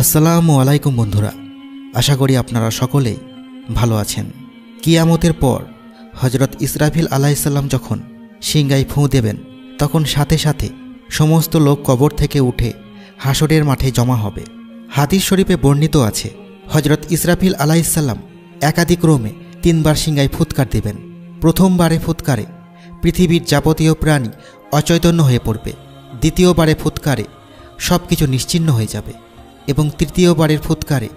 আসসালামু আলাইকুম বন্ধুরা, আশা করি আপনারা সকলেই ভালো আছেন। কিয়ামতের পর হজরত ইসরাফিল আলাইসাল্লাম যখন সিংগাই ফুঁ দেবেন, তখন সাথে সাথে সমস্ত লোক কবর থেকে উঠে হাসরের মাঠে জমা হবে। হাদিস শরীফে বর্ণিত আছে হজরত ইসরাফিল আলাইসাল্লাম একাধিক্রমে তিনবার সিংগাই ফুৎকার দেবেন। প্রথমবারে ফুৎকারে পৃথিবীর যাবতীয় প্রাণী অচৈতন্য হয়ে পড়বে, দ্বিতীয়বারে ফুৎকারে সব কিছু নিশ্চিন্ন হয়ে যাবে। এবং তৃতীয়বারের ফুৎকারে।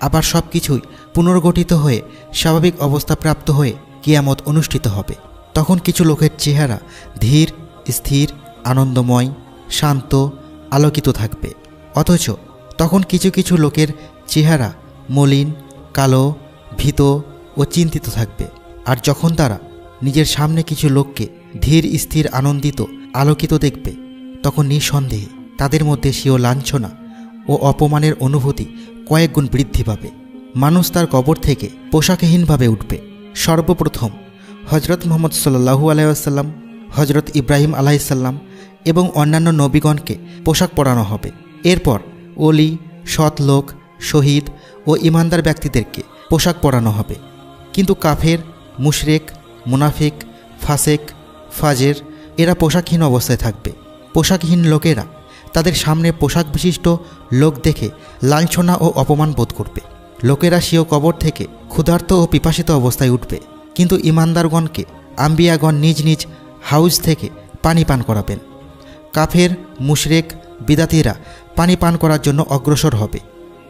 আবার সব কিছুই পুনর্গঠিত হয়ে স্বাভাবিক অবস্থা প্রাপ্ত হয়ে কিয়ামত অনুষ্ঠিত হবে। তখন কিছু লোকের চেহারা ধীর, স্থির, আনন্দময়, শান্ত, আলোকিত থাকবে। অথচ তখন কিছু কিছু লোকের চেহারা মলিন, কালো, ভীত ও চিন্তিত থাকবে। আর যখন তারা নিজের সামনে কিছু লোককে ধীর, স্থির, আনন্দিত, আলোকিত দেখবে, তখন নিঃসন্দেহে তাদের মধ্যে সেও লাঞ্ছনা ও অপমানের অনুভূতি কয়েক গুণ বৃদ্ধি পাবে। মানুষ তার কবর থেকে পোশাকহীনভাবে উঠবে। সর্বপ্রথম হজরত মোহাম্মদ সাল্লাহু আলাইসাল্লাম হজরত ইব্রাহিম আলাইসাল্লাম এবং অন্যান্য নবীগণকে পোশাক পরানো হবে। এরপর অলি সৎ লোক, শহীদ ও ইমানদার ব্যক্তিদেরকে পোশাক পরানো হবে। কিন্তু কাফের, মুশরেক, মুনাফিক, ফাসেক, ফাজের এরা পোশাকহীন অবস্থায় থাকবে। পোশাকহীন লোকেরা তাদের সামনে পোশাক বিশিষ্ট লোক দেখে লাঞ্ছনা ও অপমান বোধ করবে। লোকেরা সিও কবর থেকে ক্ষুধার্ত ও পিপাসিত অবস্থায় উঠবে। কিন্তু ইমানদারগণকে আম্বিয়াগণ নিজ নিজ হাউস থেকে পানি পান করাবেন। কাফের, মুশরেক, বিদাতিরা পানি পান করার জন্য অগ্রসর হবে।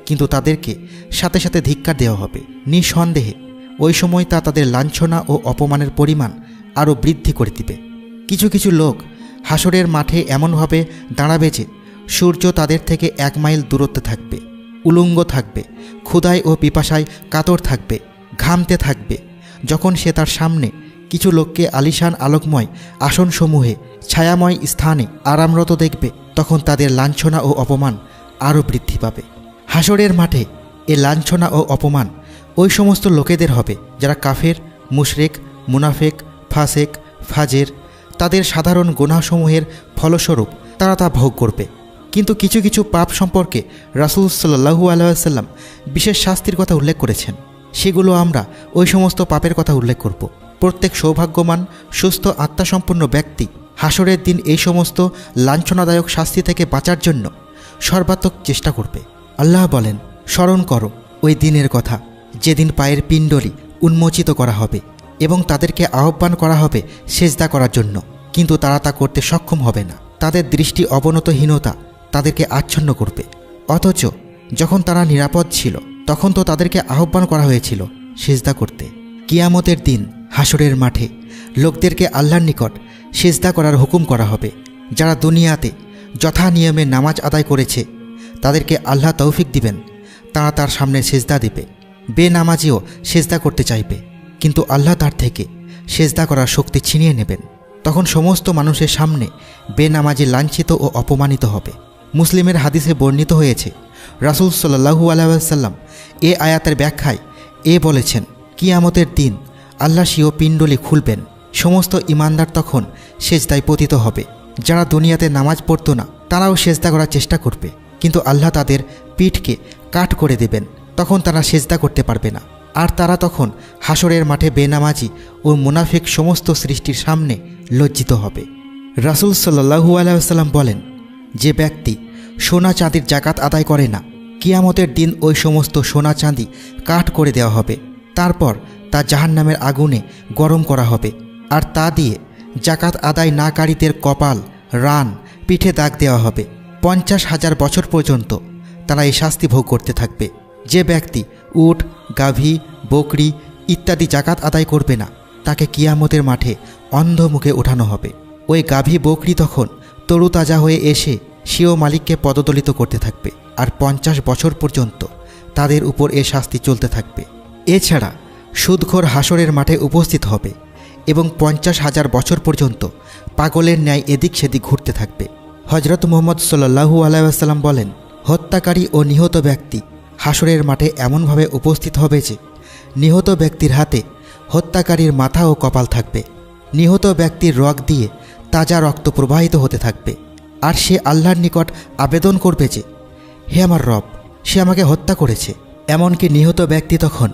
কিন্তু তাদেরকে সাথে সাথে ধিক্কার দেওয়া হবে। নিঃসন্দেহে, ওই সময় তা তাদের লাঞ্ছনা ও অপমানের পরিমাণ আরও বৃদ্ধি করে দিবে। কিছু কিছু লোক হাসরের মাঠে এমনভাবে দাঁড়াবে যে সূর্য তাদের থেকে এক মাইল দূরত্বে থাকবে, উলঙ্গ থাকবে, ক্ষুধায় ও পিপাসায় কাতর থাকবে, ঘামতে থাকবে। যখন সে তার সামনে কিছু লোককে আলিশান আলোকময় আসনসমূহে, ছায়াময় স্থানে আরামরত দেখবে, তখন তাদের লাঞ্ছনা ও অপমান আরও বৃদ্ধি পাবে। হাসরের মাঠে এ লাঞ্ছনা ও অপমান ওই সমস্ত লোকেদের হবে যারা কাফের, মুশরেক, মুনাফেক, ফাসেক, ফাজের, তাদের সাধারণ গুনাসমূহের ফলস্বরূপ তারা তা ভোগ করবে। কিন্তু কিছু কিছু পাপ সম্পর্কে রাসুল সাল্লাহু আলাইসাল্লাম বিশেষ শাস্তির কথা উল্লেখ করেছেন। সেগুলো আমরা ওই সমস্ত পাপের কথা উল্লেখ করব। প্রত্যেক সৌভাগ্যবান, সুস্থ, আত্মাসম্পন্ন ব্যক্তি হাসরের দিন এই সমস্ত লাঞ্ছনাদায়ক শাস্তি থেকে বাঁচার জন্য সর্বাত্মক চেষ্টা করবে। আল্লাহ বলেন, স্মরণ করো, ওই দিনের কথা, যেদিন পায়ের পিণ্ডলি উন্মোচিত করা হবে এবং তাদেরকে আহ্বান করা হবে সেজদা করার জন্য। কিন্তু তারা তা করতে সক্ষম হবে না। তাদের দৃষ্টি অবনতহীনতা তাদেরকে আচ্ছন্ন করবে। অথচ যখন তারা নিরাপদ ছিল, তখন তো তাদেরকে আহ্বান করা হয়েছিল সেজদা করতে। কিয়ামতের দিন হাসরের মাঠে লোকদেরকে আল্লাহর নিকট সেজদা করার হুকুম করা হবে। যারা দুনিয়াতে যথা নিয়মে নামাজ আদায় করেছে, তাদেরকে আল্লাহ তৌফিক দিবেন। তারা তার সামনে সেজদা দেবে। বেনামাজিও সেজদা করতে চাইবে। কিন্তু আল্লাহ তার থেকে সেজদা করার শক্তি ছিনিয়ে নেবেন। তখন সমস্ত মানুষের সামনে বেনামাজি লাঞ্ছিত ও অপমানিত হবে। মুসলিমের হাদিসে বর্ণিত হয়েছে, রাসুল সাল্লাহু আলাইসাল্লাম এ আয়াতের ব্যাখ্যায় এ বলেছেন, কিয়ামতের দিন আল্লাহ সিও পিণ্ডলি খুলবেন, সমস্ত ইমানদার তখন সেজদায় পতিত হবে। যারা দুনিয়াতে নামাজ পড়তো না, তারাও সেজদা করার চেষ্টা করবে, কিন্তু আল্লাহ তাদের পিঠকে কাট করে দেবেন, তখন তারা সেজদা করতে পারবে না। আর তারা তখন হাসরের মাঠে বেনামাজি ও মুনাফিক সমস্ত সৃষ্টির সামনে লজ্জিত হবে। রাসুল সাল্লাহু আলাইসাল্লাম বলেন যে ব্যক্তি সোনা চাঁদির জাকাত আদায় করে না, কিয়ামতের দিন ওই সমস্ত সোনা চাঁদি কাঠ করে দেওয়া হবে। তারপর তা জাহান্নামের আগুনে গরম করা হবে আর তা দিয়ে জাকাত আদায় নাকারীদের কপাল, রান, পিঠে দাগ দেওয়া হবে। পঞ্চাশ হাজার বছর পর্যন্ত তারা এই শাস্তি ভোগ করতে থাকবে। যে ব্যক্তি উট, গাভী, বকরি ইত্যাদি জাকাত আদায় করবে না, তাকে কিয়ামতের মাঠে অন্ধ মুখে ওঠানো হবে। ওই গাভী বকরি তখন তরুতাজা হয়ে এসে সেও মালিককে পদদলিত করতে থাকবে আর পঞ্চাশ বছর পর্যন্ত তাদের উপর এ শাস্তি চলতে থাকবে। এছাড়া সুদঘর হাসরের মাঠে উপস্থিত হবে এবং পঞ্চাশ হাজার বছর পর্যন্ত পাগলের ন্যায় এদিক সেদিক ঘুরতে থাকবে। হজরত মোহাম্মদ সাল্লাহু আলাইসাল্লাম বলেন, হত্যাকারী ও নিহত ব্যক্তি হাসরের মাঠে এমনভাবে উপস্থিত হবে যে, নিহত ব্যক্তির হাতে হত্যাকারীর মাথা ও কপাল থাকবে। নিহত ব্যক্তির রগ দিয়ে তাজা রক্ত প্রবাহিত হতে থাকবে। আর সে আল্লাহর নিকট আবেদন করবে যে, হে আমার রব, সে আমাকে হত্যা করেছে। এমনকি নিহত ব্যক্তি তখন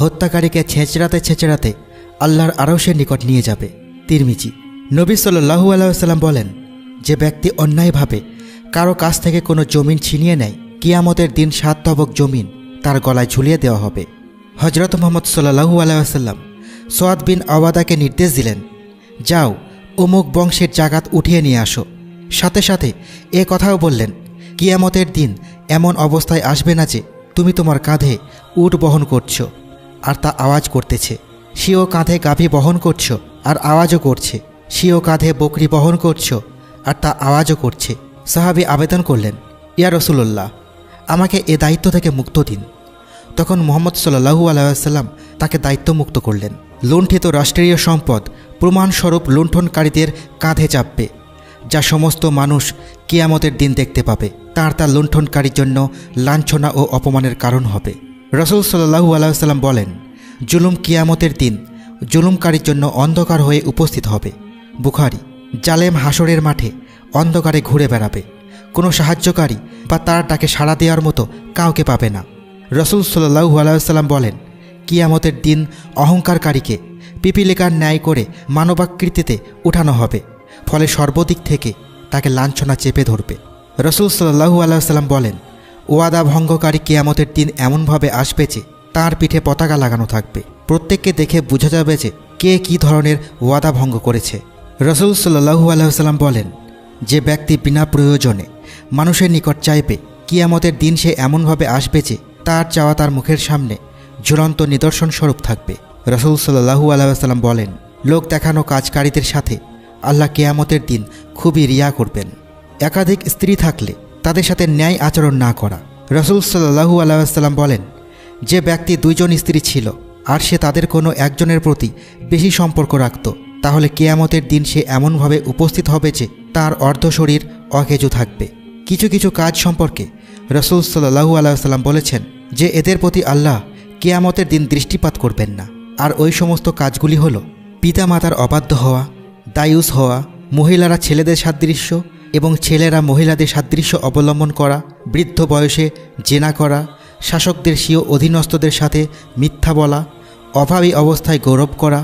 হত্যাকারীকে ছেঁচড়াতে ছেঁচড়াতে আল্লাহর আরশের নিকট নিয়ে যাবে। তিরমিজি, নবী সাল্লাহু আলাইসাল্লাম বলেন, যে ব্যক্তি অন্যায়ভাবে কারও কাছ থেকে কোনো জমিন ছিনিয়ে নেয়, কিয়ামতের দিন সাত তবক জমিন তার গলায় ঝুলিয়ে দেওয়া হবে। হজরত মোহাম্মদ সাল্লাহু আলাইসাল্লাম সোয়াদ বিন আওয়াদাকে নির্দেশ দিলেন, যাও, অমুক বংশের জাগাত উঠিয়ে নিয়ে আসো। সাথে সাথে এ কথাও বললেন, কিয়ামতের দিন এমন অবস্থায় আসবে না যে তুমি তোমার কাঁধে উট বহন করছ আর তা আওয়াজ করতেছে। সিও কাঁধে গাভী বহন করছ আর আওয়াজও করছে। সিও কাঁধে বকরি বহন করছ আর তা আওয়াজও করছে। সাহাবি আবেদন করলেন, ইয়া রসুল্লাহ আমাকে এ দায়িত্ব থেকে মুক্ত দিন। তখন মোহাম্মদ সাল্লাহু আলাইসাল্লাম তাকে দায়িত্বমুক্ত করলেন। লুণ্ঠিত রাষ্ট্রীয় সম্পদ প্রমাণস্বরূপ লুণ্ঠনকারীদের কাঁধে চাপবে। যা সমস্ত মানুষ কিয়ামতের দিন দেখতে পাবে। তার তা লুণ্ঠনকারীর জন্য লাঞ্ছনা ও অপমানের কারণ হবে। রসুল সাল্লাহু আলাইসাল্লাম বলেন, জুলুম কিয়ামতের দিন জুলুমকারীর জন্য অন্ধকার হয়ে উপস্থিত হবে। বুখারি, জালেম হাসরের মাঠে অন্ধকারে ঘুরে বেড়াবে। কোনো সাহায্যকারী বা তার ডাকে সাড়া দেওয়ার মতো কাউকে পাবে না। রসুল সাল্লাহু আলাইসাল্লাম বলেন, কিয়ামতের দিন অহংকারকারীকে পিপিলিকার ন্যায় করে মানবাকৃতিতে উঠানো হবে। ফলে সর্বদিক থেকে তাকে লাঞ্ছনা চেপে ধরবে। রসুল সাল্লাহু আলাইসাল্লাম বলেন, ওয়াদা ভঙ্গকারী কেয়ামতের দিন এমনভাবে আসবে যে তার পিঠে পতাকা লাগানো থাকবে। প্রত্যেককে দেখে বোঝা যাবে যে কে কী ধরনের ওয়াদা ভঙ্গ করেছে। রসুল সাল্লাহু আলাইসাল্লাম বলেন, যে ব্যক্তি বিনা প্রয়োজনে মানুষের নিকট চাইবে, কিয়ামতের দিন সে এমনভাবে আসবে যে তার চাওয়া তার মুখের সামনে ঝুলন্ত নিদর্শন স্বরূপ থাকবে। রসুল সাল্লাহু আলাইসাল্লাম বলেন, লোক দেখানো কাজকারীদের সাথে আল্লাহ কেয়ামতের দিন খুবই রিয়া করবেন। একাধিক স্ত্রী থাকলে তাদের সাথে ন্যায় আচরণ না করা। রসুল সাল্লাহু আলাইসাল্লাম বলেন, যে ব্যক্তি দুইজন স্ত্রী ছিল আর সে তাদের কোনো একজনের প্রতি বেশি সম্পর্ক রাখত, তাহলে কেয়ামতের দিন সে এমনভাবে উপস্থিত হবে যে তার অর্ধ শরীর অকেজু থাকবে। কিছু কিছু কাজ সম্পর্কে রসুল সাল্লাহু আলাইসাল্লাম বলেছেন যে এদের প্রতি আল্লাহ কেয়ামতের দিন দৃষ্টিপাত করবেন না। আর ওই সমস্ত কাজগুলি হলো পিতা মাতার অবাধ্য হওয়া দায়ুস হওয়া, মহিলারা ছেলেদের সাদৃশ্য এবং ছেলেরা মহিলাদের সাদৃশ্য অবলম্বন করা, বৃদ্ধ বয়সে জেনা করা, শাসকদের স্বীয় অধীনস্থদের সাথে মিথ্যা বলা, অভাবী অবস্থায় গৌরব করা,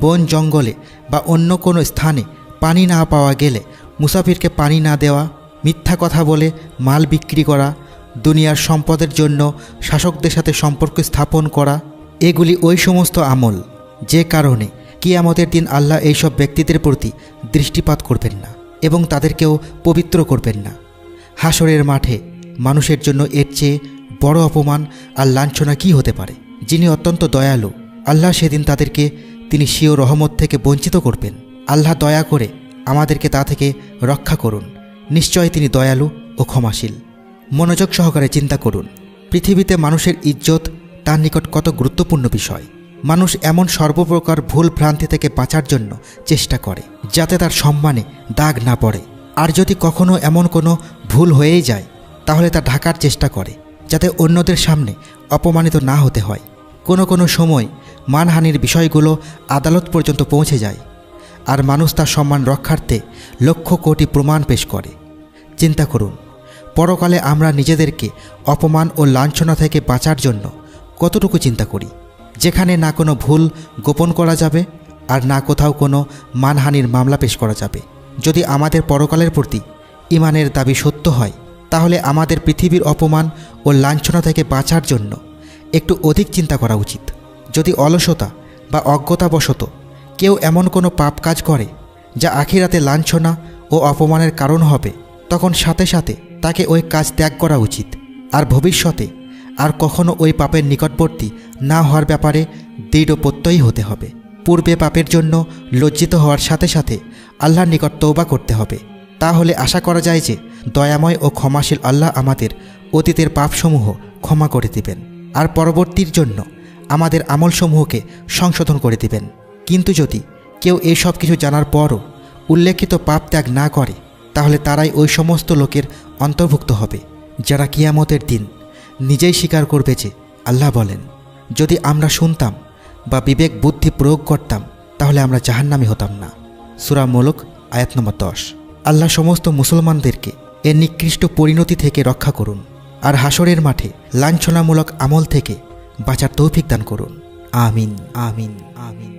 বন জঙ্গলে বা অন্য কোনো স্থানে পানি না পাওয়া গেলে মুসাফিরকে পানি না দেওয়া, মিথ্যা কথা বলে মাল বিক্রি করা, দুনিয়ার সম্পদের জন্য শাসকদের সাথে সম্পর্ক স্থাপন করা, এগুলি ওই সমস্ত আমল। যে কারণে কিয়ামতের দিন আল্লাহ এইসব ব্যক্তিদের প্রতি দৃষ্টিপাত করবেন না এবং তাদেরকেও পবিত্র করবেন না। হাসরের মাঠে মানুষের জন্য এর চেয়ে বড় অপমান আর লাঞ্ছনা কী হতে পারে? যিনি অত্যন্ত দয়ালু, আল্লাহ সেদিন তাদেরকে, তিনি স্বীয় রহমত থেকে বঞ্চিত করবেন। আল্লাহ দয়া করে আমাদেরকে তা থেকে রক্ষা করুন। নিশ্চয় তিনি দয়ালু ও ক্ষমাশীল। মনোযোগ সহকারে চিন্তা করুন। পৃথিবীতে মানুষের ইজ্জত তার নিকট কত গুরুত্বপূর্ণ বিষয়। মানুষ এমন সর্বপ্রকার ভুল ভ্রান্তি থেকে বাঁচার জন্য চেষ্টা করে, যাতে তার সম্মানে দাগ না পড়ে। আর যদি কখনো এমন কোনো ভুল হয়েই যায়, তাহলে তা ঢাকার চেষ্টা করে, যাতে অন্যদের সামনে অপমানিত না হতে হয়। কোনো কোনো সময় মানহানির বিষয়গুলো আদালত পর্যন্ত পৌঁছে যায়, আর মানুষ তার সম্মান রক্ষার্থে লক্ষ কোটি প্রমাণ পেশ করে। চিন্তা করুন, পরকালে আমরা নিজেদেরকে অপমান ও লাঞ্ছনা থেকে বাঁচার জন্য কতটুকু চিন্তা করি? যেখানে না কোনো ভুল গোপন করা যাবে আর না কোথাও কোনো মানহানির মামলা পেশ করা যাবে। যদি আমাদের পরকালের প্রতি ইমানের দাবি সত্য হয়, তাহলে আমাদের পৃথিবীর অপমান ও লাঞ্ছনা থেকে বাঁচার জন্য একটু অধিক চিন্তা করা উচিত। যদি অলসতা বা অজ্ঞতাবশত কেউ এমন কোনো পাপ কাজ করে, যা আখিরাতে লাঞ্ছনা ও অপমানের কারণ হবে, তখন সাথে সাথে তাকে ওই কাজ ত্যাগ করা উচিত। আর ভবিষ্যতে আর কখনো ওই পাপের নিকটবর্তী না হওয়ার ব্যাপারে দৃঢ় প্রত্যয়ী হতে হবে। পূর্বে পাপের জন্য লজ্জিত হওয়ার সাথে সাথে আল্লাহর নিকট তৌবা করতে হবে। তাহলে আশা করা যায় যে দয়াময় ও ক্ষমাশীল আল্লাহ আমাদের অতীতের পাপসমূহ ক্ষমা করে দিবেন আর পরবর্তীর জন্য আমাদের আমলসমূহকে সংশোধন করে দিবেন। কিন্তু যদি কেউ এই সব কিছু জানার পরও উল্লেখিত পাপ ত্যাগ না করে, তাহলে তারাই ওই সমস্ত লোকের অন্তর্ভুক্ত হবে, যারা কিয়ামতের দিন নিজেই স্বীকার করবে যে আল্লাহ বলেন, যদি আমরা শুনতাম বা বিবেক বুদ্ধি প্রয়োগ করতাম, তাহলে আমরা জাহান্নামি হতাম না। সুরা মোলক, আয়াত নম্বর দশ। আল্লাহ সমস্ত মুসলমানদেরকে এর নিকৃষ্ট পরিণতি থেকে রক্ষা করুন আর হাসরের মাঠে লাঞ্ছনামূলক আমল থেকে বাঁচার তৌফিক দান করুন। আমিন আমিন আমিন।